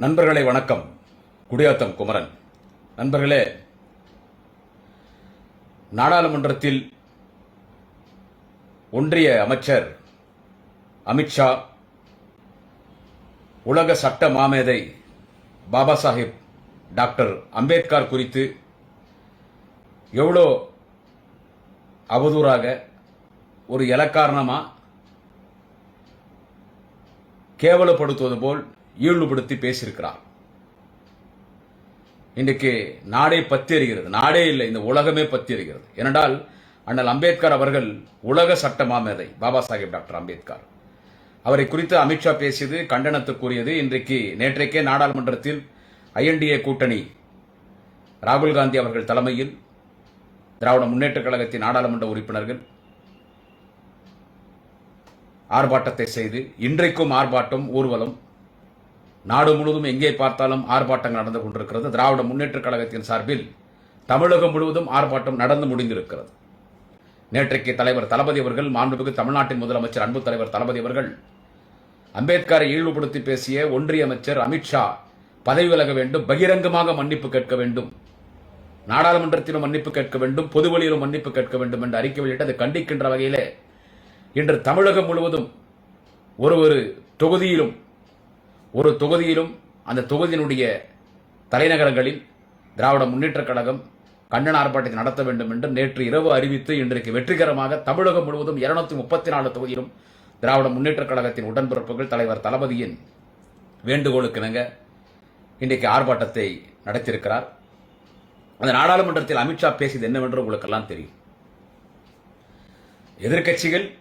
நண்பர்களே வணக்கம். குடியாத்தம் குமரன். நண்பர்களே நாடாளுமன்றத்தில் ஒன்றிய அமைச்சர் அமித்ஷா உலக சட்ட மாமேதை பாபா சாஹிப் டாக்டர் அம்பேத்கர் குறித்து எவ்வளோ அவதூறாக ஒரு இலக்காரணமாக கேவலப்படுத்துவது போல் இயல்புபடுத்தி பேசியிருக்கிறார். இன்றைக்கு நாடே பத்தி நாடே இல்லை இந்த உலகமே பத்தி எறிகிறது ஏனென்றால் அண்ணல் அம்பேத்கர் அவர்கள் உலக சட்ட மாமேதை பாபா சாஹேப் டாக்டர் அம்பேத்கர். அவரை குறித்து அமித்ஷா பேசியது கண்டனத்துக்குரியது. இன்றைக்கு நேற்றைக்கே நாடாளுமன்றத்தில் ஐஎன்டிஏ கூட்டணி ராகுல் காந்தி அவர்கள் தலைமையில் திராவிட முன்னேற்றக் கழகத்தின் நாடாளுமன்ற உறுப்பினர்கள் ஆர்ப்பாட்டத்தை செய்து இன்றைக்கும் ஆர்ப்பாட்டம் ஊர்வலம் நாடு முழுவதும் எங்கே பார்த்தாலும் ஆர்ப்பாட்டங்கள் நடந்து கொண்டிருக்கிறது. திராவிட முன்னேற்றக் கழகத்தின் சார்பில் தமிழகம் முழுவதும் ஆர்ப்பாட்டம் நடந்து முடிந்திருக்கிறது. நேற்றைக்கு தலைவர் தளபதி அவர்கள் மாண்புமிகு தமிழ்நாட்டின் முதலமைச்சர் அன்பு தலைவர் தளபதி அவர்கள் அம்பேத்கரை இழிவுபடுத்தி பேசிய ஒன்றிய அமைச்சர் அமித்ஷா பதவி விலக வேண்டும் பகிரங்கமாக மன்னிப்பு கேட்க வேண்டும் நாடாளுமன்றத்திலும் மன்னிப்பு கேட்க வேண்டும் பொதுவெளியிலும் மன்னிப்பு கேட்க வேண்டும் என்று அறிக்கை வெளியிட்டு அதை கண்டிக்கின்ற வகையிலே இன்று தமிழகம் முழுவதும் ஒரு ஒரு தொகுதியிலும் ஒரு தொகுதியிலும் அந்த தொகுதியினுடைய தலைநகரங்களில் திராவிட முன்னேற்றக் கழகம் கண்டன ஆர்ப்பாட்டத்தை நடத்த வேண்டும் என்று நேற்று இரவு அறிவித்து இன்றைக்கு வெற்றிகரமாக தமிழகம் முழுவதும் இருநூத்தி முப்பத்தி நாலு தொகுதியிலும் திராவிட முன்னேற்றக் கழகத்தின் உடன்பிறப்புகள் தலைவர் தளபதியின் வேண்டுகோளுக்கிணங்க இன்றைக்கு ஆர்ப்பாட்டத்தை நடத்தியிருக்கிறார். அந்த நாடாளுமன்றத்தில் அமித்ஷா பேசியது என்னவென்று உங்களுக்கெல்லாம் தெரியும். எதிர்க்கட்சிகள்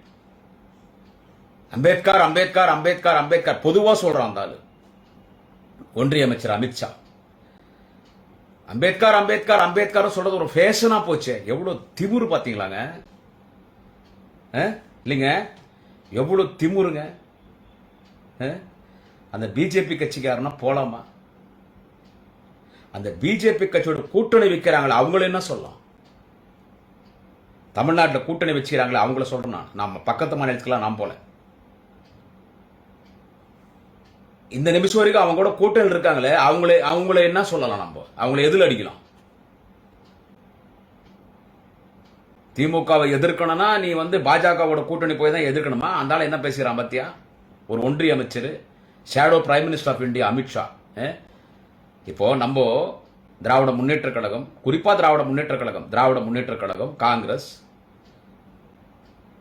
அம்பேத்கர் அம்பேத்கர் அம்பேத்கர் அம்பேத்கர். பொதுவாக சொல்கிறான் அந்த ஆளு. ஒன்றிய அமைச்சர் அமித்ஷா அம்பேத்கர் அம்பேத்கர் அம்பேத்கர் சொல்றது ஒரு ஃபேஷனா போச்சு. எவ்வளவு திமுரு பாத்தீங்களாங்க? இல்லைங்க. எவ்வளவு திமிருங்க? அந்த பிஜேபி கட்சிக்காரனா போலாமா? அந்த பிஜேபி கட்சியோட கூட்டணி வைக்கிறாங்களே அவங்கள என்ன சொல்லலாம்? தமிழ்நாட்டில் கூட்டணி வச்சுக்கிறாங்களே அவங்கள சொல்றேன் நான். நம்ம பக்கத்து மாநிலத்துக்கெல்லாம் நான் போல. இந்த நிமிஷம் வரைக்கும் அவங்க கூட கூட்டணி இருக்காங்களே அவங்களே அவங்கள என்ன சொல்லலாம் நம்ம? அவங்கள எதில் அடிக்கலாம்? திமுகவை எதிர்க்கணும்னா நீ வந்து பாஜகவோட கூட்டணி போய் தான் எதிர்க்கணுமா? அந்த என்ன பேசுகிறான் பத்தியா? ஒரு ஒன்றிய அமைச்சர் shadow prime minister of India Amit Shah இப்போ நம்ம திராவிட முன்னேற்ற கழகம் குறிப்பாக திராவிட முன்னேற்ற கழகம் திராவிட முன்னேற்ற கழகம் காங்கிரஸ்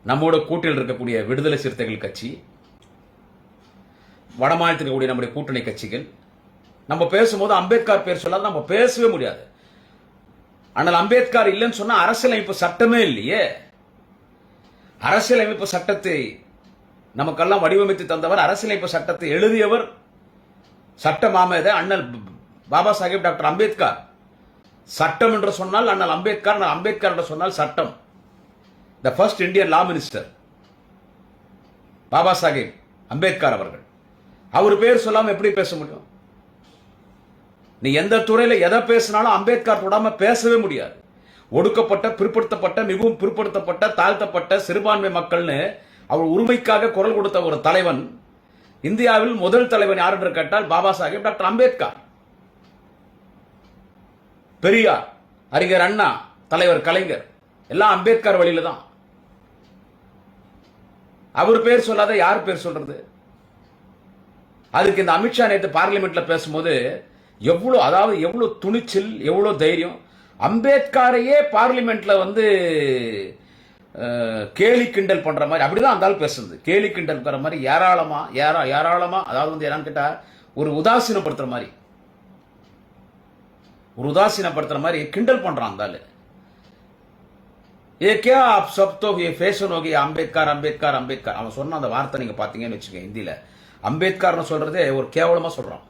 நம்மோட கூட்டில் இருக்கக்கூடிய விடுதலை சிறுத்தைகள் கட்சி வடமாநிலத்தில் இருக்கக்கூடிய நம்முடைய கூட்டணி கட்சிகள் நம்ம பேசும்போது அம்பேத்கர் பேர் சொல்லாத நம்ம பேசவே முடியாது. ஆனால் அம்பேத்கர் இல்லைன்னு சொன்னா அரசியலமைப்பு சட்டமே இல்லையே. அரசியலமைப்பு சட்டத்தை நமக்கெல்லாம் வடிவமைத்து தந்தவர் அரசியலமைப்பு சட்டத்தை எழுதியவர் சட்ட மாமேத அண்ணல் பாபா சாஹேப் டாக்டர் அம்பேத்கர். சட்டம் என்று சொன்னால் அண்ணல் அம்பேத்கர் அம்பேத்கர் என்று சொன்னால் சட்டம். The first Indian law minister Baba Saheb Ambedkar அவர்கள். அவர் பேர் சொல்லாமல் எப்படி பேச முடியும்? நீ எந்த துறையில் எதை பேசினாலும் அம்பேத்கர் தொடாமல் பேசவே முடியாது. ஒடுக்கப்பட்ட பிற்படுத்தப்பட்ட மிகவும் பிற்படுத்தப்பட்ட தாழ்த்தப்பட்ட சிறுபான்மை மக்கள்னு அவர் உரிமைக்காக குரல் கொடுத்த ஒரு தலைவன் இந்தியாவில் முதல் தலைவன் யார் என்று கேட்டால் பாபா சாஹேப் டாக்டர் அம்பேத்கர். பெரியார் அறிஞர் அண்ணா தலைவர் கலைஞர் எல்லாம் அம்பேத்கர் வழியில தான். அவர் பேர் சொல்லாத யார் பேர் சொல்றது? அதுக்கு இந்த அமித்ஷா நேற்று பார்லிமெண்ட்ல பேசும்போது எவ்வளோ அதாவது எவ்வளோ துணிச்சல் எவ்வளோ தைரியம். அம்பேத்கரையே பார்லிமெண்ட்ல வந்து கேலி கிண்டல் பண்ற மாதிரி அப்படிதான் அந்தாலும் பேசுறது. கேலி கிண்டல் பண்ற மாதிரி ஏராளமா ஏரா ஏராளமா அதாவது வந்து என்னன்னு கேட்டா ஒரு உதாசீனப்படுத்துற மாதிரி. ஒரு உதாசீனப்படுத்துற மாதிரி கிண்டல் பண்றான் அந்தாலும் ஏகே கே ஆப் சப்தோ ஃபேஷன் ஹோகி அம்பேத்கர் அம்பேத்கர் அம்பேத்கர். அவன் சொன்ன அந்த வார்த்தை நீங்க பாத்தீங்கன்னு வச்சுக்கோங்க ஹிந்தியில. அம்பேத்கர்னு சொல்றதே ஒரு கேவலமா சொல்றான்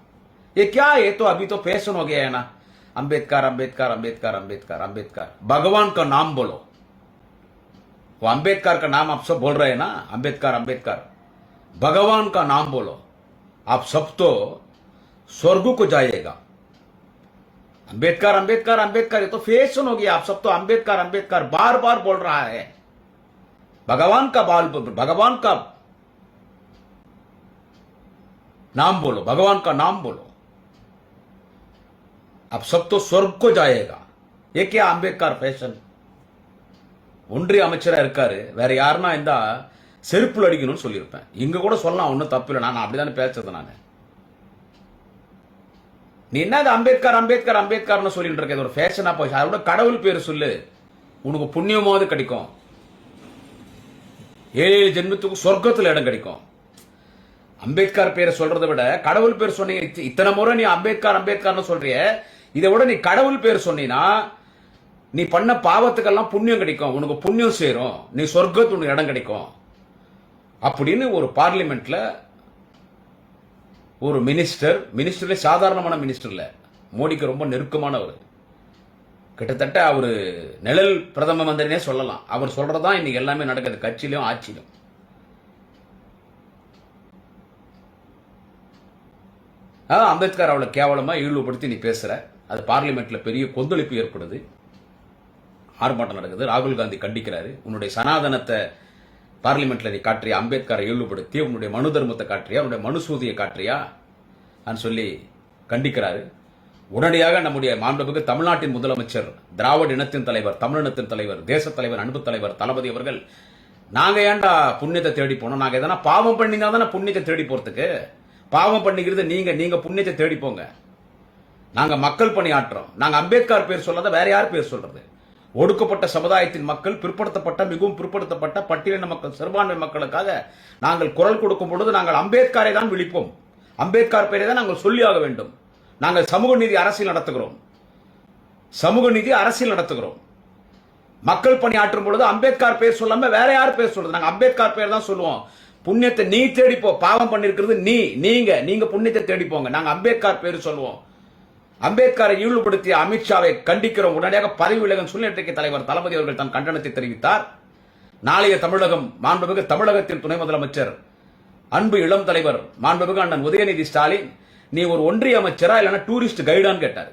ये क्या ये तो अभी तो फैशन हो गया है ना अम्बेडकर अम्बेडकर अम्बेडकर अम्बेडकर अम्बेडकर भगवान का नाम बोलो वो अम्बेडकर का नाम आप सब बोल रहे हैं ना अम्बेडकर अम्बेडकर भगवान का नाम बोलो आप सब तो स्वर्ग को जाइएगा अंबेडकर अंबेडकर अंबेडकर ये तो फैशन हो गया आप सब तो अंबेडकर अंबेडकर बार बार बोल रहा है भगवान का बाल भगवान का नाम बोलो भगवान का नाम बोलो अब सब तो स्वर्ग को जाएगा ये क्या அம்பேத்கர் ஃபேஷன் ஒன்றிய அமைச்சரா இருக்காரு வேற யாருன்னா இருந்தா செருப்புல அடிக்கணும்னு சொல்லியிருப்பேன் இங்க கூட சொல்லலாம் ஒன்றும் தப்பு இல்லை நான் அப்படிதானே பேசுறது நான் நீ என்ன அது அம்பேத்கர் அம்பேத்கர் அம்பேத்கர்னு சொல்லிட்டு இருக்க இது ஒரு ஃபேஷனா போய் அதோட கடவுள் பேர் சொல்லு உனக்கு புண்ணியமாவது கிடைக்கும் ஏழு ஏழு ஜென்மத்துக்கு சொர்க்கத்துல இடம் கிடைக்கும் அம்பேத்கர் பேரை சொல்றதை விட கடவுள் பேர் சொன்னீங்க இத்தனை முறை நீ அம்பேத்கர் அம்பேத்கர்னு சொல்றிய இதை விட நீ கடவுள் பேர் சொன்னீங்கன்னா நீ பண்ண பாவத்துக்கெல்லாம் புண்ணியம் கிடைக்கும் உனக்கு புண்ணியம் சேரும் நீ சொர்க்கத்து உனக்கு இடம் கிடைக்கும். அப்படின்னு ஒரு பார்லிமெண்ட்ல ஒரு மினிஸ்டர் மினிஸ்டர்ல சாதாரணமான மினிஸ்டர் மோடிக்கு ரொம்ப நெருக்கமானவர். கிட்டத்தட்ட அவர் நிழல் பிரதம மந்திரினே சொல்லலாம். அவர் சொல்றதான் இன்னைக்கு எல்லாமே நடக்குது கட்சியிலும் ஆட்சியிலும். அம்பேத்கர் அவளை கேவலமாக இழிவுபடுத்தி நீ பேசுகிற அது பார்லிமெண்ட்டில் பெரிய கொந்தளிப்பு ஏற்படுது. ஆர்ப்பாட்டம் நடக்குது. ராகுல் காந்தி கண்டிக்கிறாரு. உன்னுடைய சனாதனத்தை பார்லிமெண்ட்ல நீ காட்டுறியா? அம்பேத்கரை இழிவுபடுத்தி உன்னுடைய மனு தர்மத்தை காற்றியா உன்னுடைய மனுசூதியை காற்றியா அப்படின்னு சொல்லி கண்டிக்கிறாரு. உடனடியாக நம்முடைய மாண்புமிகு தமிழ்நாட்டின் முதலமைச்சர் திராவிட இனத்தின் தலைவர் தமிழினத்தின் தலைவர் தேச தலைவர் அன்பு தலைவர் தளபதி அவர்கள் நாங்க ஏன்டா புண்ணியத்தை தேடி போனோம்? நாங்க எதனா பாவம் பண்ணினா தானே புண்ணியத்தை தேடி போறதுக்கு? பாவம் பண்ணிக்கிறது நீங்க நீங்க புண்ணியத்தை தேடி போங்க. நாங்க மக்கள் பணியாற்றுறோம் நாங்க அம்பேத்கர் பேர் சொல்லாத வேற யார் பேர் சொல்றது? ஒடுக்கப்பட்ட சமுதாயத்தின் மக்கள் பிற்படுத்தப்பட்ட மிகவும் பிற்படுத்தப்பட்ட பட்டியலின மக்கள் சிறுபான்மை மக்களுக்காக நாங்கள் குரல் கொடுக்கும் பொழுது நாங்கள் அம்பேத்கரை தான் விழிப்போம். அம்பேத்கர் பேரை தான் நாங்கள் சொல்லியாக வேண்டும். நாங்கள் சமூக நீதி அரசியல் நடத்துகிறோம். சமூக நீதி அரசியல் நடத்துகிறோம். மக்கள் பணியாற்றும் பொழுது அம்பேத்கர் பேர் சொல்லாம வேற யார் பேர் சொல்றது? நாங்கள் அம்பேத்கர் பேர் தான் சொல்லுவோம். புண்ணியத்தை நீ தேடிப்போ. பாவம் பண்ணிருக்கிறது நீ. நீங்க நீங்க புண்ணியத்தை தேடிப்போங்க. நாங்க அம்பேத்கர் பேர் சொல்லுவோம். அம்பேத்கரை இழிவுபடுத்திய அமித்ஷாவை கண்டிக்கிறோம் உடனடியாக பதவி விலகும் சொல்லி தலைவர் தளபதி அவர்கள் தன் கண்டனத்தை தெரிவித்தார். நாளைய தமிழகம் மாண்புமிகு தமிழகத்தின் துணை முதலமைச்சர் அன்பு இளம் தலைவர் மாண்புமிகு அண்ணன் உதயநிதி ஸ்டாலின் நீ ஒரு ஒன்றிய அமைச்சரா இல்லைன்னா டூரிஸ்ட் கைடான்னு கேட்டார்.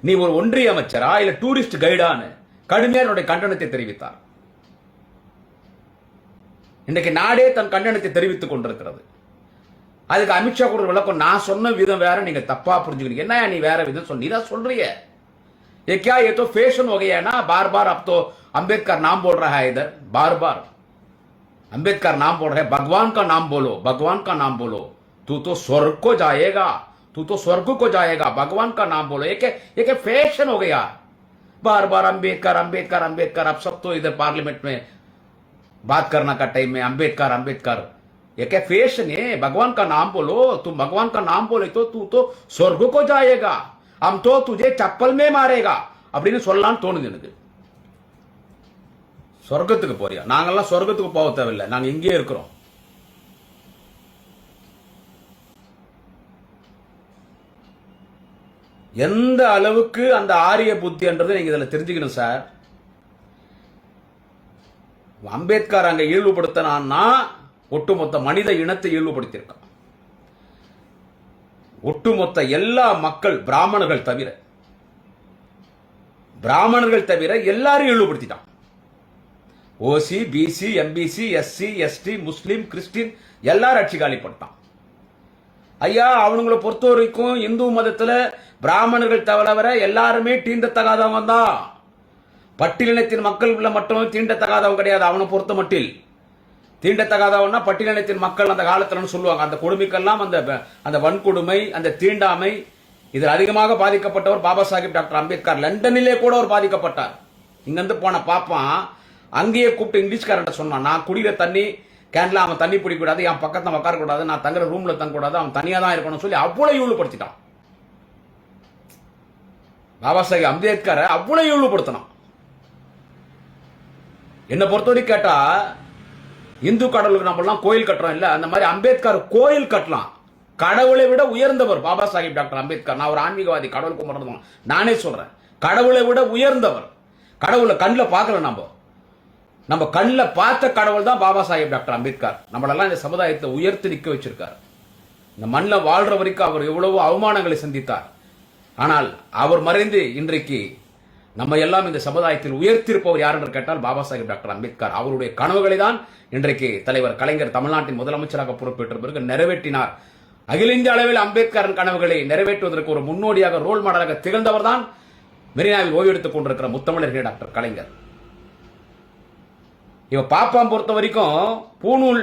நீ ஒரு ஒன்றிய அமைச்சரா இல்ல டூரிஸ்ட் கைடான்னு கடுமையான கண்டனத்தை தெரிவித்தார். இன்றைக்கு நாடே தன் கண்டனத்தை தெரிவித்துக் கொண்டிருக்கிறது அதுக்கு அமித்ஷா கூட ஒரு விளக்கம் நான் சொன்ன விதம் வேற நீங்க தப்பா புரிஞ்சுக்கிறீங்க என்ன நீ வேற விதம் சொன்ன நீ தான் சொல்றிய ये क्या ये तो फैशन हो गया है ना बार बार अब तो अंबेडकर नाम बोल रहा है इधर बार बार अंबेडकर नाम बोल रहे हैं भगवान का नाम बोलो भगवान का नाम बोलो तू तो स्वर्ग को जाएगा तू तो स्वर्ग को जाएगा भगवान का नाम बोलो एक एक फैशन हो गया बार बार अंबेडकर अंबेडकर अंबेडकर अब सब तो इधर पार्लियामेंट में बात करना का टाइम में अंबेडकर अंबेडकर ये क्या फैशन है भगवान का नाम बोलो तुम भगवान का नाम बोले तो तू तो स्वर्ग को जाएगा हम तो तुझे चप्पल में मारेगा அப்படின்னு சொல்லலாம்னு தோணுது எனக்கு சொர்க்கத்துக்கு போறியா நாங்கெல்லாம் சொர்க்கத்துக்கு போக தேவையில்லை நாங்க இங்கேயே இருக்கிறோம் எந்த அளவுக்கு அந்த ஆரிய புத்தின்றதை நீங்க இதுல தெரிஞ்சுக்கணும் சார் அம்பேத்கர் அங்கே இழிவுபடுத்தினான்னா ஒட்டுமொத்த மனித இனத்தை இழிவுபடுத்தியிருக்கான் ஒட்டுமொத்த எல்லா மக்கள் பிராமணர்கள் தவிர பிராமணர்கள் தவிர எல்லாரும் இழிவுபடுத்திட்டான் OC BC MBC SC ST முஸ்லீம் கிறிஸ்டின் எல்லாரும் அடிச்சு காலிப்பட்டான் ஐயா அவனுங்களை பொறுத்த வரைக்கும் இந்து மதத்தில் பிராமணர்கள் தவிர எல்லாருமே தீண்டத்தகாதவன் தான். பட்டியலினத்தின் மக்கள் உள்ள மட்டும் தீண்டத்தகாதவன் கிடையாது. அவனை பொறுத்த மட்டில். தீண்டத்தகாதவன்னா பட்டியலினத்தின் மக்கள் அந்த காலத்தில் சொல்லுவாங்க. அந்த கொடுமைக்கெல்லாம் அந்த அந்த வன்கொடுமை அந்த தீண்டாமை இதில் அதிகமாக பாதிக்கப்பட்டவர் பாபா சாஹிப் டாக்டர் அம்பேத்கர். லண்டனிலே கூட அவர் பாதிக்கப்பட்டார். இங்கேருந்து போன பாப்பான் அங்கேயே கூப்பிட்டு இங்கிலீஷ்காரன் சொன்னான் நான் குடிக்கிற தண்ணி கேன்ல அவன் தண்ணி பிடிக்கூடாது என் பக்கத்தில் உட்காரக்கூடாது நான் தங்குற ரூம்ல தங்கக்கூடாது அவன் தனியாக தான் இருக்கணும்னு சொல்லி அவ்வளோ இழிவுபடுத்திட்டான். பாபா சாஹிப் அம்பேத்கரை அவ்வளோ இழிவுபடுத்தினான். என்னை பொறுத்தவரைக்கும் கேட்டா இந்து கடவுளுக்கு நம்மளாம் கோயில் கட்டுறோம் இல்ல அந்த மாதிரி அம்பேத்கர் கோயில் கட்டலாம். கடவுளை விட உயர்ந்தவர் பாபா சாஹிப் டாக்டர் அம்பேத்கர். நான் ஒரு ஆன்மீகவாதி கடவுள் கும்பிடுறோம் நானே சொல்றேன். கடவுளை விட உயர்ந்தவர். கடவுளை கண்ணில் பார்க்கல நம்ம நம்ம கண்ணில் பார்த்த கடவுள் தான் பாபா சாஹிப் டாக்டர் அம்பேத்கர். நம்மளெல்லாம் இந்த சமுதாயத்தை உயர்த்தி நிற்க வச்சிருக்கார். இந்த மண்ணில் வாழ்ற வரைக்கும் அவர் எவ்வளவோ அவமானங்களை சந்தித்தார். ஆனால் அவர் மறைந்து இன்றைக்கு நம்ம எல்லாம் இந்த சமுதாயத்தில் உயர்த்திருப்பவர் யார் என்று கேட்டால் பாபா சாஹிப் டாக்டர் அம்பேத்கர். அவருடைய கனவுகளை தான் இன்றைக்கு தலைவர் கலைஞர் தமிழ்நாட்டின் முதலமைச்சராக பொறுப்பேற்ற பிறகு நிறைவேற்றினார். அகில இந்திய அளவில் அம்பேத்கரின் கனவுகளை நிறைவேற்றுவதற்கு ஒரு முன்னோடியாக ரோல் மாடலாக திகழ்ந்தவர் தான் மெரினாவில் ஓய்வெடுத்துக் கொண்டிருக்கிற முத்தமிழர்கள் டாக்டர் கலைஞர். இவ பாப்பான் பொறுத்த வரைக்கும் பூநூல்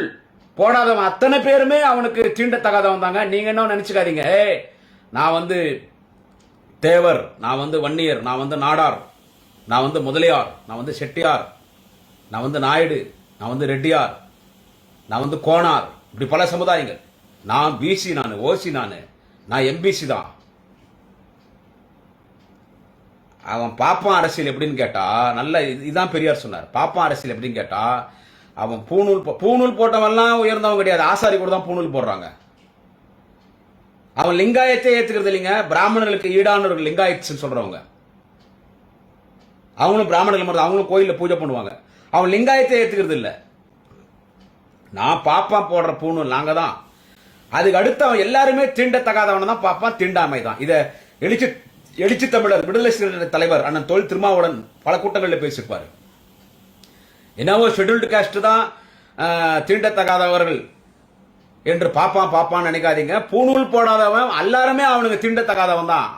போடாதவன் அத்தனை பேருமே அவனுக்கு தீண்டத்தகாதவன் தாங்க நீங்க என்ன நினைச்சுக்காதீங்க? நான் வந்து தேவர் நான் வந்து வன்னியர் நான் வந்து நாடார் நான் வந்து முதலியார் நான் வந்து செட்டியார் நான் வந்து நாயுடு நான் வந்து ரெட்டியார் நான் வந்து கோனார் இப்படி பல சமுதாயங்கள். நான் பிசி நான் ஓசி நான் நான் எம்பிசி தான். அவன் பாப்பான் அரசியல் எப்படின்னு கேட்டா நல்ல இதுதான் பெரியார் சொன்னார். பாப்பான் அரசியல் எப்படின்னு கேட்டா அவன் பூநூல் பூநூல் பூணூல் போட்டவன்லாம் உயர்ந்தவன் கிடையாது. ஆசாரி கூட தான் பூநூல் போடுறாங்க. அவன் லிங்காயத்தை ஏத்துக்கிறது இல்லைங்க. பிராமணர்களுக்கு ஈடானவர்கள் லிங்காயத்ஸ் சொல்றவங்க. அவங்களும் பிராமணர்கள் மாதிரி அவங்களும் கோயிலில் பூஜை பண்ணுவாங்க. அவன் லிங்காயத்தை ஏத்துக்கிறது இல்லை. நான் பாப்பான் போடுற பூணு நாங்க தான். அதுக்கு அடுத்து அவன் எல்லாருமே தீண்டத்தகாதவன தான். பாப்பான் தீண்டாமை தான். இதை எழுச்சி எழுச்சி தமிழர் விடுதலை சிறுத்தை தலைவர் அண்ணன் தொழில் திருமாவுடன் பல கூட்டங்களில் பேசியிருப்பாரு. என்னவோ ஷெட்யூல்டு காஸ்ட் தான் தீண்டத்தகாதவர்கள். என்று பாப்பான் பாப்பான்னு நினைக்காதீங்க. பூணூல் போடாதவன் எல்லாருமே அவனுக்கு தீண்டத்தகாதவன் தான்.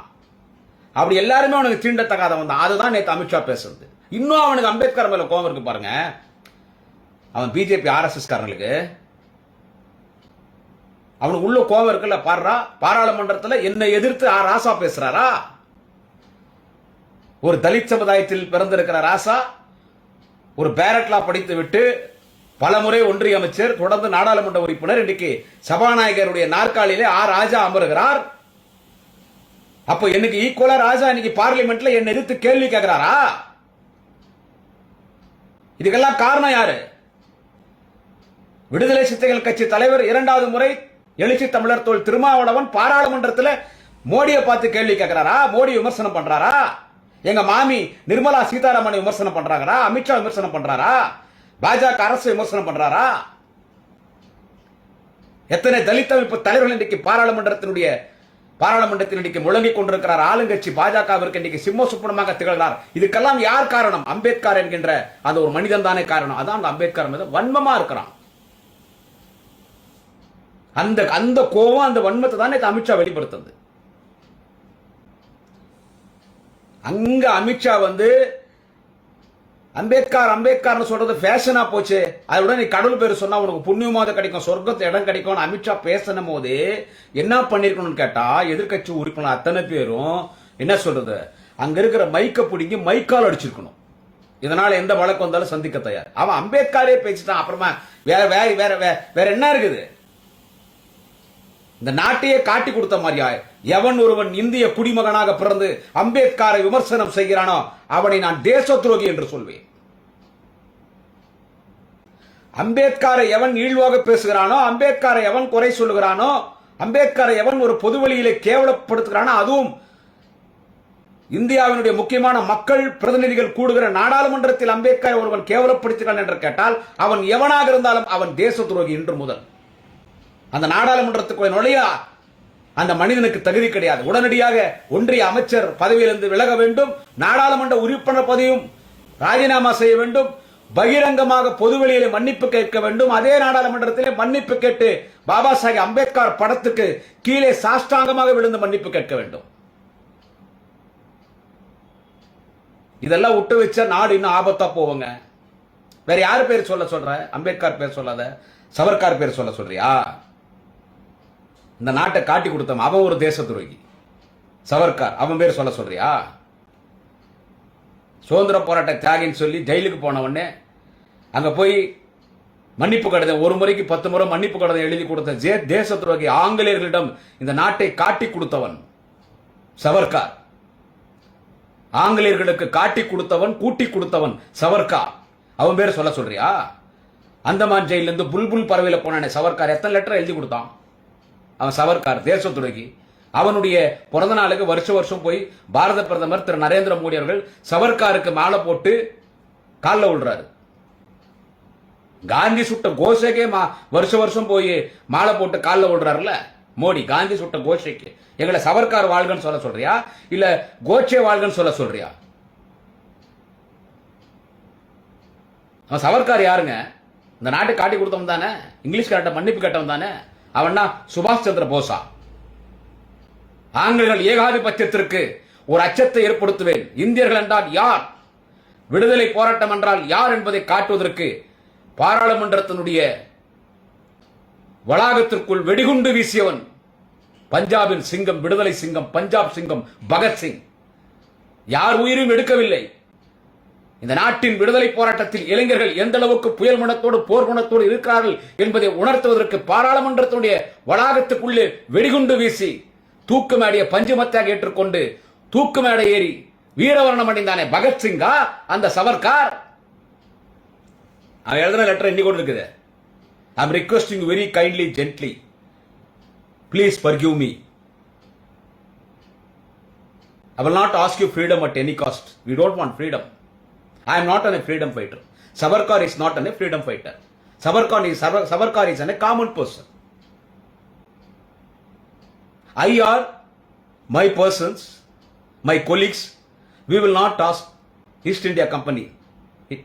அப்படி எல்லாருமே அவனுக்கு தீண்டத்தகாதவன் தான். அதுதான் நேற்று அமித்ஷா பேசுறது. இன்னும் அவனுக்கு அம்பேத்கர் மேல கோவம் இருக்கு பாருங்க. அவன் பிஜேபி ஆர்எஸ்எஸ் காரங்களுக்கு. அவனுக்கு உள்ள கோவம் இருக்குல்ல பாடுறா? பாராளுமன்றத்தில் என்னை எதிர்த்து ஆ ராசா பேசுறாரா? ஒரு தலித் சமுதாயத்தில் பிறந்திருக்கிற ராசா ஒரு பேரட்லா படித்து விட்டு பலமுறை ஒன்றிய அமைச்சர் தொடர்ந்து நாடாளுமன்ற உறுப்பினர் இன்னைக்கு சபாநாயகருடைய நாற்காலியிலே ஆ ராஜா அமருகிறார். அப்போ எனக்கு ஈக்குவலா ராஜா இன்னைக்கு பார்லிமெண்ட்ல என்னை எதிர்த்து கேள்வி கேட்கிறாரா? இதுக்கெல்லாம் காரணம் யாரு? விடுதலை சிறுத்தைகள் கட்சி தலைவர் இரண்டாவது முறை எழுச்சி தமிழர் தோல் திருமாவளவன் பாராளுமன்றத்தில் மோடியை பார்த்து கேள்வி கேட்கிறாரா? மோடி விமர்சனம் பண்றாரா? எங்க மாமி நிர்மலா சீதாராமனை விமர்சனம் பண்றாங்களா? அமித்ஷா விமர்சனம் பண்றாரா? பாஜக அரசு விமர்சனம் பண்றாரா? எத்தனை தலித் அமைப்பு தலைவர்கள் இன்றைக்கு பாராளுமன்றத்தினுடைய பாராளுமன்றத்தில் இன்றைக்கு முழங்கிக் கொண்டிருக்கிறார்? ஆளுங்கட்சி பாஜகவிற்கு இன்றைக்கு சிம்ம சுப்பனமாக திகழ்கிறார். இதுக்கெல்லாம் யார் காரணம்? அம்பேத்கர் என்கின்ற அந்த ஒரு மனிதன் தானே காரணம். அதான் அந்த அம்பேத்கர் மீது வன்மமா இருக்கிறான். அந்த அந்த கோவம் அந்த வன்மத்தை தானே அமித்ஷா வெளிப்படுத்துது. அங்க அமித்ஷா வந்து அம்பேத்கர் அம்பேத்கர்னு சொல்றது ஃபேஷனா போச்சு. அதோட நீ கடவுள் பேர் சொன்னா உனக்கு புண்ணியமாவது கிடைக்கும் சொர்க்கத்து இடம் கிடைக்கும்னு அமித்ஷா பேசணும் போது என்ன பண்ணிருக்கணும்னு கேட்டா எதிர்க்கட்சி உறுப்பினர் அத்தனை பேரும் என்ன சொல்றது? அங்க இருக்கிற மைக்கை பிடிங்கி மைக்கால் அடிச்சிருக்கணும். இதனால எந்த வழக்கு வந்தாலும் சந்திக்க தயார். அவன் அம்பேத்கரே பேசிட்டான். அப்புறமா வேற வேற வேற- வேற என்ன இருக்குது? இந்த நாட்டையே காட்டி கொடுத்த மாதிரியா? எவன் ஒருவன் இந்திய குடிமகனாக பிறந்து அம்பேத்கரை விமர்சனம் செய்கிறானோ அவனை நான் தேச துரோகி என்று சொல்வேன். அம்பேத்கரை எவன் ஈழ்வாக பேசுகிறானோ அம்பேத்கரை எவன் குறை சொல்லுகிறானோ அம்பேத்கரை எவன் ஒரு பொதுவெளியிலே கேவலப்படுத்துகிறானோ அதுவும் இந்தியாவினுடைய முக்கியமான மக்கள் பிரதிநிதிகள் கூடுகிற நாடாளுமன்றத்தில் அம்பேத்கர் ஒருவன் கேவலப்படுத்துகிறான் என்று கேட்டால் அவன் எவனாக இருந்தாலும் அவன் தேச துரோகி இன்று முதல். அந்த நாடாளுமன்றத்துக்குள்ள நுழைய? அந்த மனிதனுக்கு தகுதி கிடையாது. உடனடியாக ஒன்றிய அமைச்சர் பதவியிலிருந்து விலக வேண்டும். நாடாளுமன்ற உறுப்பினர் பதவியும் ராஜினாமா செய்ய வேண்டும். பகிரங்கமாக பொதுவெளியில மன்னிப்பு கேட்க வேண்டும். அதே நாடாளுமன்றத்திலே மன்னிப்பு கேட்டு பாபா சாஹிப் அம்பேத்கர் படத்துக்கு கீழே சாஷ்டாங்கமாக விழுந்து மன்னிப்பு கேட்க வேண்டும். இதெல்லாம் விட்டு வச்சா நாடு இன்னும் ஆபத்தா போவோங்க வேற யார் பேர் சொல்ல சொல்ற? அம்பேத்கர் பேர் சொல்லாத. சவர்கார் பேர் சொல்ல சொல்றியா? இந்த நாட்டை காட்டி கொடுத்தவன் அவன் ஒரு தேச துரோகி சவர்கார் அவன் பேர் சொல்ல சொல்றியா? சுதந்திர போராட்ட தியாகின்னு சொல்லி ஜெயிலுக்கு போன உடனே அங்கே போய் மன்னிப்பு கடிதம் ஒரு முறைக்கு பத்து முறை மன்னிப்பு கடிதம் எழுதி கொடுத்த ஜே தேச துரோகி ஆங்கிலேயர்களிடம் இந்த நாட்டை காட்டி கொடுத்தவன் சவர்கார் ஆங்கிலேயர்களுக்கு காட்டி கொடுத்தவன் கூட்டி கொடுத்தவன் சவர்கார் அவன் பேர் சொல்ல சொல்றியா? அந்தமான் ஜெயிலிருந்து புல்புல் பறவையில் போனானே சவர்கார் எத்தனை லெட்டர் எழுதி கொடுத்தான்? அவன் சவர்கார் தேச துரோகி அவனுடைய பிறந்த நாளுக்கு வருஷ வருஷம் போய் பாரத பிரதமர் திரு நரேந்திர மோடி அவர்கள் சவர்காருக்கு மாலை போட்டு காலில் விழுறாரு. காந்தி சுட்ட கோஷைக்கே மா வருஷ வருஷம் போய் மாலை போட்டு காலில் விடுறாருல மோடி காந்தி சுட்ட கோஷைக்கு. எங்களை சவர்கார் வாழ்கன்னு சொல்ல சொல்றியா? இல்ல கோச்சே வாழ்கன்னு சொல்ல சொல்றியா? அவன் சவர்கார் யாருங்க? இந்த நாட்டை காட்டி கொடுத்தவன் தானே? இங்கிலீஷ் காட்ட மன்னிப்பு கேட்டவன் தானே? அவன்னா சுபாஷ் சந்திர போஸா. ஆங்கிலர்கள் ஏகாதிபத்தியத்திற்கு ஒரு அச்சத்தை ஏற்படுத்துவேன். இந்தியர்கள் என்றால் யார்? விடுதலை போராட்டம் என்றால் யார் என்பதை காட்டுவதற்கு பாராளுமன்றத்தினுடைய வளாகத்திற்குள் வெடிகுண்டு வீசியவன் பஞ்சாபின் சிங்கம் விடுதலை சிங்கம் பஞ்சாப் சிங்கம் பகத்சிங் யார் உயிரும் எடுக்கவில்லை. இந்த நாட்டின் விடுதலை போராட்டத்தில் இளைஞர்கள் எந்த அளவுக்கு புயல் குணத்தோடு போர் குணத்தோடு இருக்கிறார்கள் என்பதை உணர்த்துவதற்கு பாராளுமன்றத்துடைய வளாகத்துக்குள்ளே வெடிகுண்டு வீசி தூக்கு மேடைய பஞ்சுமத்தாக ஏற்றுக்கொண்டு தூக்கு மேடை ஏறி வீரவரணம் அடைந்தானே பகத்சிங்கா அந்த சவர்கார் அவன் எழுதின லெட்டர் எண்ணி கொண்டு இருக்குது. I'm requesting requesting very kindly gently please forgive me I will not ask you freedom at any cost we don't want freedom I am not a freedom fighter. Savarkar is not a freedom fighter. Savarkar is, a common person. I are my persons, my colleagues, we will not ask East India Company. We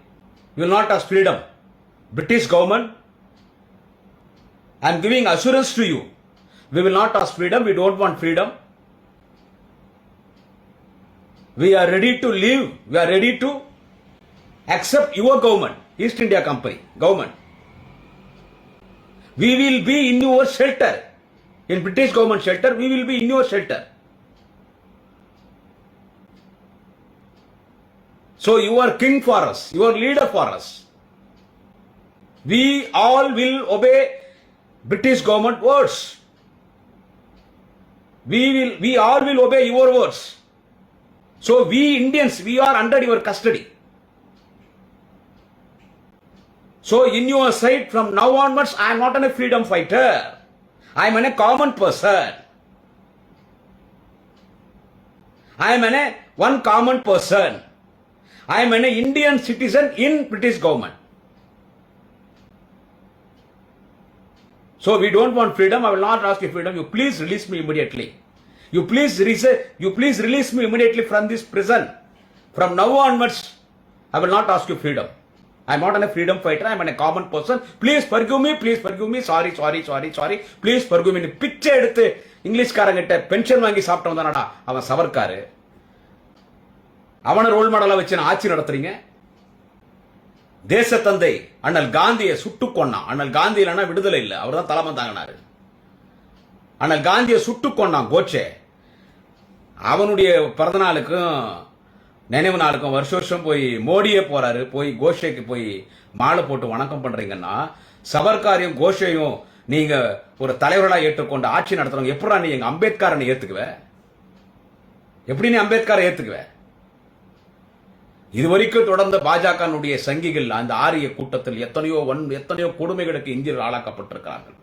will not ask freedom. British government, I am giving assurance to you. We will not ask freedom. We don't want freedom. We are ready to live. We are ready to accept your government, East India Company, government. We will be in your shelter. In British government shelter, we will be in your shelter. So you are king for us, you are leader for us. We all will obey British government words. We will, we all will obey your words. So we Indians, we are under your custody. So in your sight, from now onwards, I am not a freedom fighter. I am a common person. I am a one common person. I am an Indian citizen in British government. So we don't want freedom. I will not ask you freedom. You please release me immediately. You please you please release me immediately from this prison. From now onwards, I will not ask you freedom. I not not freedom fighter fighter. An common person please person. Me please me. Me sorry sorry sorry sorry please sorry. Me பிச்சை எடுத்து இங்கிலீஷ்காரங்கிட்ட pension வாங்கி சாப்பிட்டவன் தானடா அவன் சவர்க்காரு அவனை role மாடலா வச்சு நான் ஆட்சி நடத்துறீங்க தேசத்தந்தை அண்ணல் காந்தியை சுட்டு கொன்னான் அண்ணல் காந்தி இல்லைன்னா விடுதலை இல்லை அவர் தான் தலைமை தாங்கினாரு அண்ணல் காந்தியை சுட்டு கொண்டான் கோச்சே அவனுடைய பிறந்த நாளுக்கும் நினைவு நாளுக்கும் வருஷ வருஷம் போய் மோடியே போறாரு. போய் கோஷேக்கு போய் மாலை போட்டு வணக்கம் பண்றீங்கன்னா சவர்காரையும் கோஷையும் நீங்க ஒரு தலைவர்களா ஏற்றுக்கொண்டு ஆட்சி நடத்துறவங்க எப்படா நீ எங்க அம்பேத்கரை ஏத்துக்குவ? எப்படி நீ அம்பேத்கரை ஏத்துக்குவ? இதுவரைக்கும் தொடர்ந்த பாஜகனுடைய சங்கிகள் அந்த ஆரிய கூட்டத்தில் எத்தனையோ வன் எத்தனையோ கொடுமைகளுக்கு இந்தியர்கள் ஆளாக்கப்பட்டிருக்கிறார்கள்.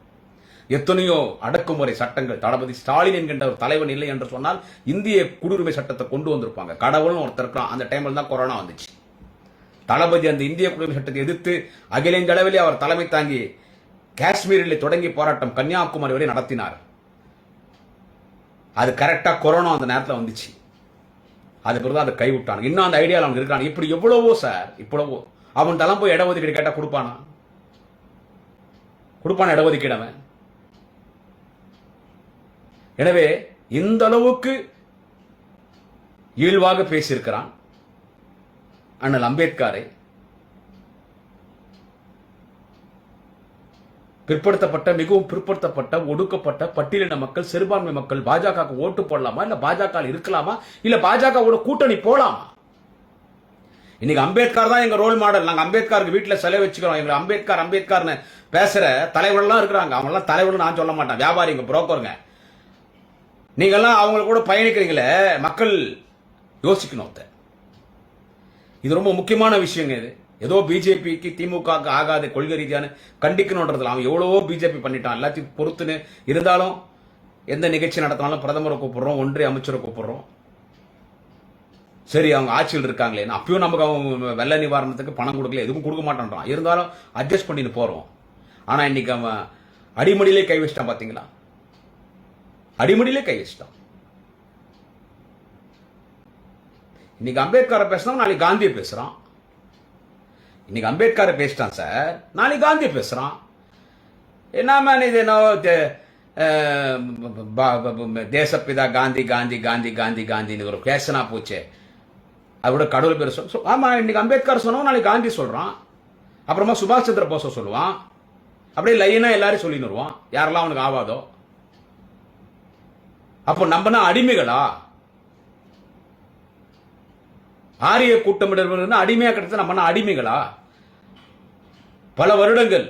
எத்தனையோ அடக்குமுறை சட்டங்கள். தளபதி ஸ்டாலின் என்கின்ற ஒரு தலைவன் இல்லை என்று சொன்னால் இந்திய குடியுரிமை சட்டத்தை கொண்டு வந்திருப்பாங்க. கடவுள்னு ஒருத்தர் இருக்கலாம் அந்த டைம்ல தான் கொரோனா வந்துச்சு. தளபதி அந்த இந்திய குடியுரிமை சட்டத்தை எதிர்த்து அகில இந்திய அளவிலே அவர் தலைமை தாங்கி காஷ்மீரில் தொடங்கி போராட்டம் கன்னியாகுமரி வரை நடத்தினார். அது கரெக்டா கொரோனா அந்த நேரத்தில் வந்துச்சு. அது பிறகு அதை கைவிட்டான் இன்னும் அந்த ஐடியாவில் அவனுக்கு இருக்கான் இப்படி எவ்வளவோ சார் இவ்வளவோ. அவன் தளம் போய் இடஒதுக்கீடு கேட்டால் கொடுப்பானா? கொடுப்பான இடஒதுக்கீடு அவன்? எனவே இந்த அளவுக்கு இயல்பாக பேசியிருக்கிறான் அண்ணல் அம்பேத்கரை. பிற்படுத்தப்பட்ட மிகவும் பிற்படுத்தப்பட்ட ஒடுக்கப்பட்ட பட்டியலின மக்கள் சிறுபான்மை மக்கள் பாஜக ஓட்டு போடலாமா? இல்ல பாஜக இருக்கலாமா? இல்ல பாஜகவோட கூட்டணி போலாமா? இன்னைக்கு அம்பேத்கர் தான் எங்க ரோல் மாடல் நாங்க அம்பேத்கருக்கு வீட்டுல சிலை வச்சுக்கிறோம். எங்க அம்பேத்கர் அம்பேத்கர்னு பேசுற தலைவர்கள்லாம் இருக்கிறாங்க. அவங்க எல்லாம் தலைவர்கள் நான் சொல்ல மாட்டேன். வியாபாரிங்க புரோக்கருங்க நீங்கள்லாம் அவங்கள கூட பயணிக்கிறீங்களே மக்கள் யோசிக்கணும் இது ரொம்ப முக்கியமான விஷயங்க இது. ஏதோ பிஜேபிக்கு திமுகவுக்கு ஆகாத கொள்கை ரீதியான கண்டிக்கணுன்றதுல அவன் எவ்வளவோ பிஜேபி பண்ணிட்டான். எல்லாத்தையும் பொறுத்துன்னு இருந்தாலும் எந்த நிகழ்ச்சி நடத்தினாலும் பிரதமரை கூப்பிடுறோம் ஒன்றிய அமைச்சரை கூப்பிடுறோம். சரி அவங்க ஆட்சியில் இருக்காங்களே. அப்பயும் நமக்கு அவன் வெள்ள நிவாரணத்துக்கு பணம் கொடுக்கல எதுவும் கொடுக்க மாட்டேன்றான். இருந்தாலும் அட்ஜஸ்ட் பண்ணிட்டு போறோம். ஆனா இன்னைக்கு அவன் அடிமடியிலே கை வச்சிட்டான் பாத்தீங்களா? அடிமுடியிலே கை வச்சிட்டான். இன்னைக்கு அம்பேத்கரை பேசுனா நாளைக்கு காந்தியை பேசுறான். இன்னைக்கு அம்பேத்கரை பேசிட்டான் சார் நாளைக்கு காந்தியை பேசுறான். என்னமா இது என்ன ப- தேசப்பிதா காந்தி காந்தி காந்தி காந்தி காந்தின்னு ஒரு பேசனா போச்சே. அதோட கடவுள் பேர் சொல் சொல்- ஆமா இன்னைக்கு அம்பேத்கர் சொன்னோம் நாளைக்கு காந்தி சொல்றான். அப்புறமா சுபாஷ் சந்திர போஸ சொல்லுவான். அப்படியே லைனா எல்லாரும் சொல்லின்னு வருவான். யாரெல்லாம் அவனுக்கு ஆவாதோ. அப்போ நம்மனா அடிமைகளா? ஆரிய கூட்டமிடல் அடிமையாக கிடைச்சா நம்மனா அடிமைகளா? பல வருடங்கள்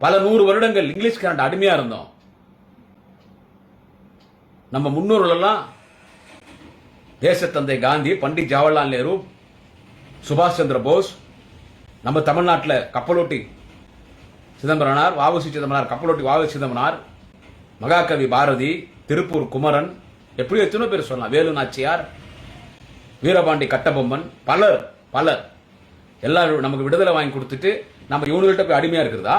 பல நூறு வருடங்கள் இங்கிலீஷ்காரன் அடிமையா இருந்தோம். நம்ம முன்னோர்களெல்லாம் தேசத்தந்தை காந்தி பண்டிட் ஜவஹர்லால் நேரு சுபாஷ் சந்திர போஸ் நம்ம தமிழ்நாட்டில் கப்பலோட்டி சிதம்பரனார் வாவுசி சிதம்பரனார் கப்பலோட்டி வாவு சிதம்பரனார் மகாகவி பாரதி திருப்பூர் குமரன் எப்படி எத்தனை பேர் சொல்லலாம். வேலு நாச்சியார் வீரபாண்டி கட்டபொம்மன் பலர் பலர். எல்லாரும் நமக்கு விடுதலை வாங்கி கொடுத்துட்டு நம்ம இவனுகிட்ட போய் அடிமையா இருக்கிறதா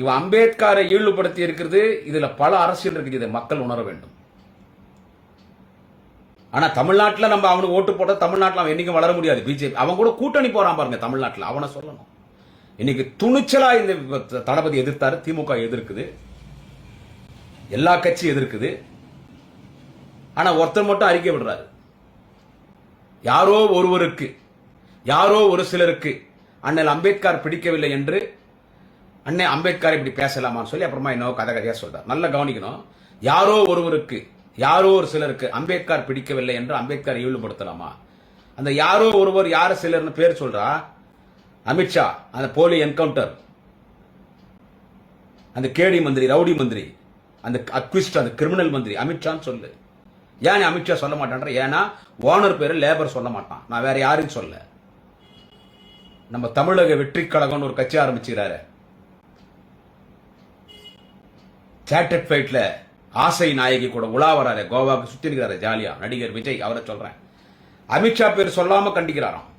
இவன் அம்பேத்கரை ஈடுபடுத்தி இருக்கிறது இதுல பல அரசியல் இருக்குது இதை மக்கள் உணர வேண்டும். ஆனா தமிழ்நாட்டில் நம்ம அவனுக்கு ஓட்டு போட்டால் தமிழ்நாட்டில் அவன் என்னைக்கும் வளர முடியாது. பிஜேபி அவன் கூட கூட்டணி போறான் பாருங்க தமிழ்நாட்டில். அவனை சொல்லணும். இன்னைக்கு துணிச்சலா இந்த தளபதி எதிர்த்தாரு திமுக எதிர்க்குது. எல்லா கட்சியும் எதிர்க்குது. ஆனா ஒருத்தர் மட்டும் அறிக்கை விடுறாரு. யாரோ ஒருவருக்கு யாரோ ஒரு சிலருக்கு அண்ணல் அம்பேத்கர் பிடிக்கவில்லை என்று அண்ணே அம்பேத்கர் இப்படி பேசலாமான்னு சொல்லி அப்புறமா இன்னும் கதை கதையா சொல்றார். நல்லா கவனிக்கணும். யாரோ ஒருவருக்கு யாரோ ஒரு சிலருக்கு அம்பேத்கர் பிடிக்கவில்லை என்று அம்பேத்கர் இழிவுபடுத்தலாமா? அந்த யாரோ ஒருவர் யார் சிலர்னு பேர் சொல்றா? அமித்ஷா அந்த போலி என்கவுண்டர் அந்த கேடி மந்திரி ரவுடி மந்திரி அந்த அக்விஸ்ட் அந்த கிரிமினல் மந்திரி அமித்ஷான்னு சொல்லு. ஏன் நீ அமித்ஷா சொல்ல மாட்டான்ற? ஏன்னா ஓனர் பேர் லேபர் சொல்ல மாட்டான். நான் வேற யாரையும் சொல்ல. நம்ம தமிழக வெற்றி கழகம்னு ஒரு கட்சி ஆரம்பிச்சுக்கிறாரு. சேட்டட் ஃபைட்ல ஆசை நாயகி கூட உலா வராரு. கோவாக்கு சுத்தி இருக்கிறாரு ஜாலியா. நடிகர் விஜய் அவரை சொல்றேன். அமித்ஷா பேர் சொல்லாம கண்டிக்கிறாராம்.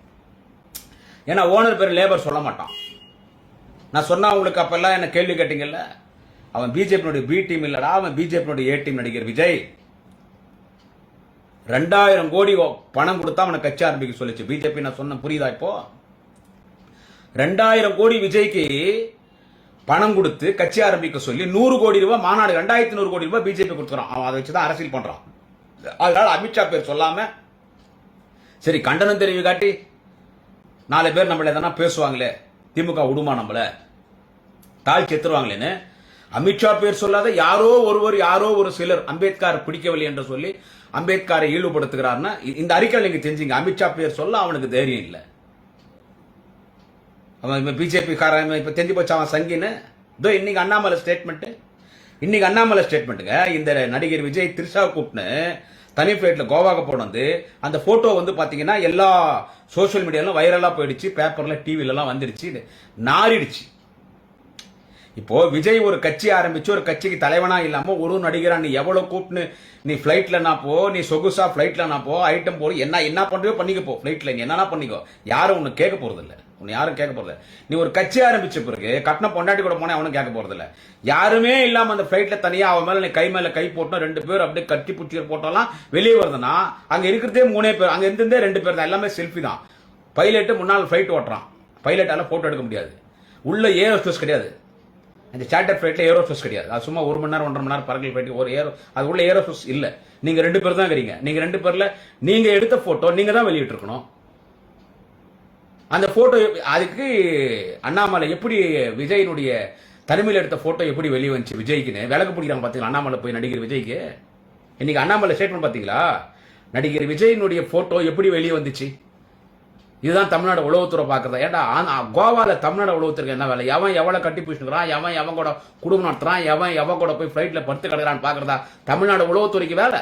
ஏன்னா ஓனர் பேர் லேபர் சொல்ல மாட்டான். நான் சொன்னா உங்களுக்கு அப்பெல்லாம் என்ன கேள்வி கேட்டீங்கல்ல? அவன் பிஜேபியினுடைய பி டீம் இல்லடா அவன் பிஜேபியினுடைய ஏ டீம் நடிகர் விஜய். ரெண்டாயிரம் கோடி பணம் கொடுத்தா அவனை கட்சி ஆரம்பிக்க சொல்லிச்சு. பிஜேபி நான் சொன்ன புரியுதா இப்போ? ரெண்டாயிரம் கோடி விஜய்க்கு பணம் கொடுத்து கட்சி ஆரம்பிக்க சொல்லி நூறு கோடி ரூபாய் மாநாடு ரெண்டாயிரத்தி நூறு கோடி ரூபாய் பிஜேபி கொடுத்துறான். அவன் அதை வச்சுதான் அரசியல் பண்றான். அதனால அமித்ஷா பேர் சொல்லாம சரி கண்டனம் தெரிவி காட்டி நாலு பேர் நம்மள எதனா பேசுவாங்களே திமுக விடுமா நம்மள? தாழ் செத்துருவாங்களேன்னு அமித்ஷா பேர் சொல்லாத யாரோ ஒருவர் யாரோ ஒரு சிலர் அம்பேத்கர் பிடிக்கவில்லை என்று சொல்லி அம்பேத்கரை ஈடுபடுத்துகிறார்னா இந்த அறிக்கையில் நீங்க தெரிஞ்சுங்க. அமித்ஷா பேர் சொல்ல அவனுக்கு தைரியம் இல்லை. அவன் இப்போ பிஜேபி காரன் இப்போ தெரிஞ்சு போச்சு அவன் சங்கின்னு. இதோ இன்னைக்கு அண்ணாமலை ஸ்டேட்மெண்ட்டு இன்னைக்கு அண்ணாமலை ஸ்டேட்மெண்ட்டுங்க இந்த நடிகர் விஜய் திரிஷா கூப்பிட்டு தனி ஃப்ளைட்டில் கோவாக்கு போனது அந்த ஃபோட்டோ வந்து பார்த்தீங்கன்னா எல்லா சோஷியல் மீடியாலும் வைரலாக போயிடுச்சு. பேப்பரில் டிவிலலாம் வந்துடுச்சு. நாரிடுச்சு நாறிடுச்சு. இப்போ விஜய் ஒரு கட்சி ஆரம்பிச்சு ஒரு கட்சிக்கு தலைவனா இல்லாம ஒரு நடிகரா நீ எவ்வளவு கூப்பிட்டு நீ ஃபிளைட்ல நான் போ நீ சொகுசா ஃபிளைட்ல நான் போ ஐட்டம் போ என்ன என்ன பண்றியோ பண்ணிக்க போ. ஃபிளைட்ல நீ என்னன்னா பண்ணிக்கோ? யாரும் ஒன்னு கேட்க போறது இல்லை உன்னை யாரும் கேட்க போறது நீ ஒரு கட்சி ஆரம்பிச்ச பிறகு கட்டின பொண்டாட்டி கூட போனா அவனும் கேட்க போறது இல்ல யாருமே இல்லாம அந்த ஃபிளைட்ல தனியா அவன் மேல நீ கை மேல கை போட்டோம் ரெண்டு பேர் அப்படியே கட்டி புட்டி போட்டோம்லாம் வெளியே வருதுன்னா அங்க இருக்கிறதே மூணே பேர் அங்க இருந்தே ரெண்டு பேர் தான் எல்லாமே செல்ஃபி தான். பைலட்டு முன்னால் ஃபிளைட் ஓட்டுறான். பைலட்டால போட்டோ எடுக்க முடியாது. உள்ள ஏர் ஹோஸ்டஸ் கிடையாது. அந்த சார்ட்டர் ஃபிளைட்ல ஏரோஃபோஸ் கிடையாது. அது சும்மா ஒரு மணி நேரம் ஒன்றரை மணி நேரம் பறக்கல் ஃபிளைட் ஒரு ஏரோ அது உள்ள ஏரோஃபோஸ் இல்லை. நீங்கள் ரெண்டு பேர் தான் இருக்கிறீங்க. நீங்கள் ரெண்டு பேரில் நீங்கள் எடுத்த ஃபோட்டோ நீங்கள் தான் வெளியிட்டிருக்கணும். அந்த போட்டோ அதுக்கு அண்ணாமலை எப்படி விஜயனுடைய தனிமையில் எடுத்த போட்டோ எப்படி வெளியே வந்துச்சு? விஜய்க்குன்னு. விளக்கு பிடிக்கிறாங்க பார்த்தீங்களா அண்ணாமலை போய் நடிகர் விஜய்க்கு. இன்னைக்கு அண்ணாமலை ஸ்டேட்மெண்ட் பார்த்தீங்களா நடிகர் விஜயனுடைய போட்டோ எப்படி வெளியே வந்துச்சு? இதுதான் தமிழ்நாடு உளவுத்துறை பார்க்குறதா ஏன்டா ஆனா, கோவாவில் தமிழ்நாடு உளவுத்துறைக்கு என்ன வேலை? எவன் எவ்வளோ கட்டி பிடிச்சிருக்கிறான்? எவன் எவன் கூட குடும்பம் நடத்துறான்? எவன் எவன் கூட போய் ஃப்ளைட்டில் படுத்து கிடக்கிறான்னு பார்க்குறதா தமிழ்நாடு உளவுத்துறைக்கு வேலை.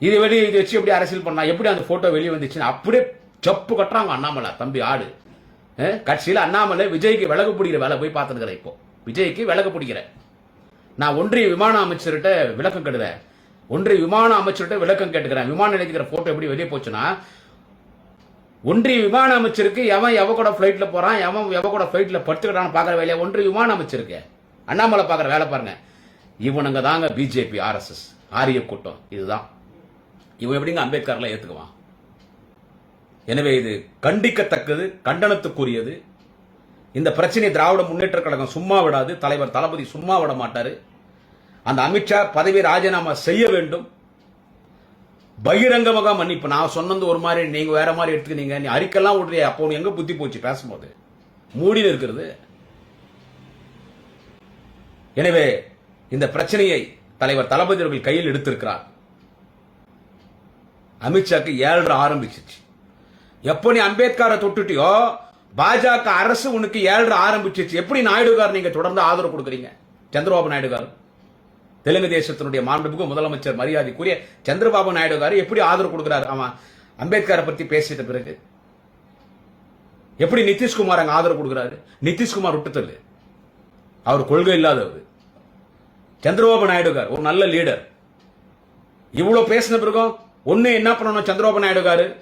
இது வெளியே இது வச்சு எப்படி அரசியல் பண்ணா? எப்படி அந்த போட்டோ வெளியே வந்துச்சுன்னு அப்படியே செப்பு கட்டுறாங்க அண்ணாமலை தம்பி ஆடு. கட்சியில் அண்ணாமலை விஜய்க்கு விலகு பிடிக்கிற வேலை போய் பார்த்துருக்கிறேன் இப்போ. விஜய்க்கு விலகு பிடிக்கிறேன் நான் ஒன்றிய விமான அமைச்சர்கிட்ட விளக்கம் கெடுவேன் ஒன்றிய விமான அமைச்சர்கிட்ட விளக்கம் கேட்டுக்கிறேன். விமான நிலையத்துக்கிற போட்டோ எப்படி வெளியே போச்சுன்னா ஒன்றிய விமான அமைச்சருக்கு எவன் எவ கூட ஃபிளைட்ல போறான் எவன் எவ கூட ஃபிளைட்ல படுத்துக்கிறான்னு பார்க்குற வேலையை? ஒன்றிய விமான அமைச்சருக்கு. அண்ணாமலை பார்க்குற வேலை பாருங்க. இவனுங்க தாங்க பிஜேபி ஆர்எஸ்எஸ் ஆரிய கூட்டம். இதுதான். இவன் எப்படிங்க அம்பேத்கர்ல ஏத்துக்குவான்? எனவே இது கண்டிக்கத்தக்கது கண்டனத்துக்குரியது. இந்த பிரச்சனை திராவிட முன்னேற்ற கழகம் சும்மா விடாது தலைவர் தளபதி சும்மா விட மாட்டாரு. அந்த அமித்ஷா பதவி ராஜினாமா செய்ய வேண்டும். பகிரங்கமாக மன்னிப்பு. நான் சொன்னது ஒரு மாதிரி நீங்க வேற மாதிரி எடுத்துக்கினீங்க. நீ அறிக்கெல்லாம் விடுறிய அப்போ எங்க புத்தி போச்சு பேசும்போது? மூடின்னு இருக்கிறது. எனவே இந்த பிரச்சனையை தலைவர் தளபதி அவர்கள் கையில் எடுத்திருக்கிறார். அமித்ஷாக்கு ஏழரை ஆரம்பிச்சிச்சு. எப்போ நீ அம்பேத்கரை தொட்டுட்டியோ பாஜக அரசு உனக்கு ஏழரை ஆரம்பிச்சிச்சு. எப்படி நாயுடுகார் நீங்க தொடர்ந்து ஆதரவு கொடுக்குறீங்க? சந்திரபாபு நாயுடு கார். தெலுங்கு தேசத்தினுடைய மாண்புக்கு முதலமைச்சர் மரியாதைக்குரிய சந்திரபாபு நாயுடு கார் எப்படி ஆதரவு கொடுக்குறாரு? அவன் அம்பேத்கரை பத்தி பேசிட்ட பிறகு. எப்படி நிதிஷ்குமார் அங்க ஆதரவு கொடுக்குறாரு? நிதிஷ்குமார் விட்டுத்தல்லு அவர் கொள்கை இல்லாதவர். சந்திரபாபு நாயுடு கார் ஒரு நல்ல லீடர் இவ்வளவு பேசின பிறகும் ஒன்று என்ன பண்ணணும்? சந்திரபாபு நாயுடு காரு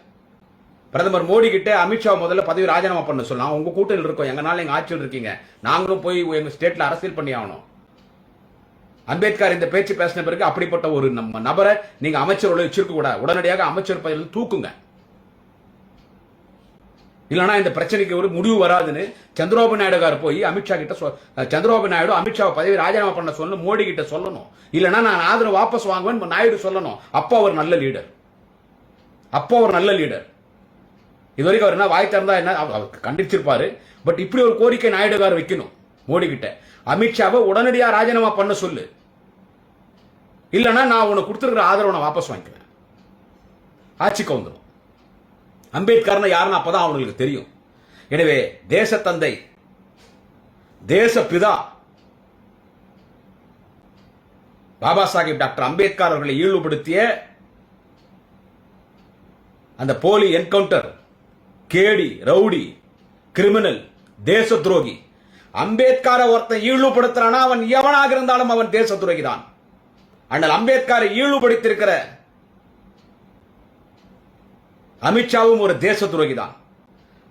பிரதமர் மோடி கிட்ட அமித்ஷா முதல்ல பதவி ராஜினாமா பண்ண சொல்லலாம் உங்க கூட்டத்தில் இருக்கோம். எங்கனால எங்க ஆட்சியில் இருக்கீங்க. நாங்களும் போய் எங்க ஸ்டேட்ல அரசியல் பண்ணி ஆகணும். அம்பேத்கர் இந்த பேச்சு பேசின பிறகு அப்படிப்பட்ட ஒரு நம்ம நபரை நீங்க அமைச்சர் வச்சிருக்க கூடாது. உடனடியாக அமைச்சர் பதவியில் தூக்குங்க. இல்லைனா இந்த பிரச்சனைக்கு ஒரு முடிவு வராதுன்னு சந்திரபாபு நாயுடு கார் போய் அமித்ஷா கிட்ட சொ- சந்திரபாபு நாயுடு அமித்ஷா பதவி ராஜினாமா பண்ண சொல்லணும். மோடி கிட்ட சொல்லணும். இல்லைனா நான் ஆதரவு வாபஸ் வாங்குவேன் நாயுடு சொல்லணும். அப்போ அவர் நல்ல லீடர் அப்போ அவர் நல்ல லீடர் இது வரைக்கும் அவர் என்ன வாய் திறந்தா என்ன? அவர் கண்டிச்சிருப்பாரு. பட் இப்படி ஒரு கோரிக்கை நாயுடுகார் வைக்கணும் மோடி கிட்ட அமித்ஷாவை உடனடியாக ராஜினாமா பண்ண சொல்லு. இல்லைன்னா நான் உனக்கு கொடுத்துருக்கிற ஆதரவை நான் வாபஸ் வாங்கிக்கிறேன். ஆட்சிக்கு வந்துடும் அம்பேத்கர்னா யாருன்னு அப்பதான் அவங்களுக்கு தெரியும். எனவே தேசத்தந்தை தேச பிதா பாபா சாஹிப் டாக்டர் அம்பேத்கர் அவர்களை ஈடுபடுத்திய அந்த போலி என்கவுண்டர் கேடி ரவுடி கிரிமினல் தேச துரோகி அம்பேத்கரை ஒருத்தன் ஈடுபடுத்துறானா அவன் எவனாக இருந்தாலும் அவன் தேச துரோகி தான் அண்ணல் அம்பேத்கரை ஈடுபடுத்தியிருக்கிற அமித்ஷாவும் ஒரு தேச துரோகி தான்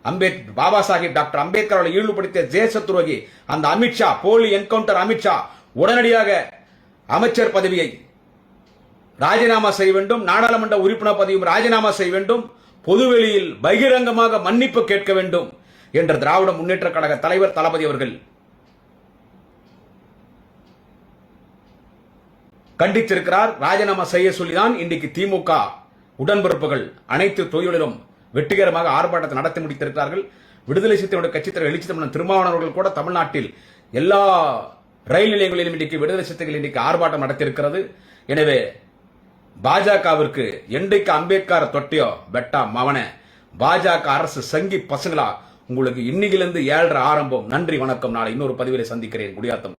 அம்பேத் பாபா சாஹிப் டாக்டர் அம்பேத்கர் அவர்களை ஈடுபடுத்திய தேச துரோகி அந்த அமித்ஷா போலி என்கவுண்டர் அமித்ஷா உடனடியாக அமைச்சர் பதவியை ராஜினாமா செய்ய வேண்டும். நாடாளுமன்ற உறுப்பினர் பதவியும் ராஜினாமா செய்ய வேண்டும். பொதுவெளியில் பகிரங்கமாக மன்னிப்பு கேட்க வேண்டும் என்ற திராவிட முன்னேற்ற கழக தலைவர் தளபதி அவர்கள் கண்டித்திருக்கிறார். ராஜினாமா செய்ய சொல்லிதான் இன்றைக்கு திமுக உடன்பிறப்புகள் அனைத்து தொழிலிலும் வெற்றிகரமாக ஆர்ப்பாட்டத்தை நடத்தி முடித்திருக்கிறார்கள். விடுதலை சிறுத்தைகளுடைய கட்சித் தலைவர் எழுச்சி தமிழன் திருமாவளவர்கள் கூட தமிழ்நாட்டில் எல்லா ரயில் நிலையங்களிலும் இன்றைக்கு விடுதலை சிறுத்தைகள் இன்றைக்கு ஆர்ப்பாட்டம் நடத்தியிருக்கிறது. எனவே பாஜகவிற்கு என்றைக்கு அம்பேத்கரை தொட்டியோ பெட்டா மவன பாஜக அரசு சங்கி பசங்களா உங்களுக்கு இன்னைக்கிலிருந்து ஏழரை ஆரம்பம். நன்றி வணக்கம். நாளை இன்னொரு பதிவிலை சந்திக்கிறேன். குடியாத்தம்.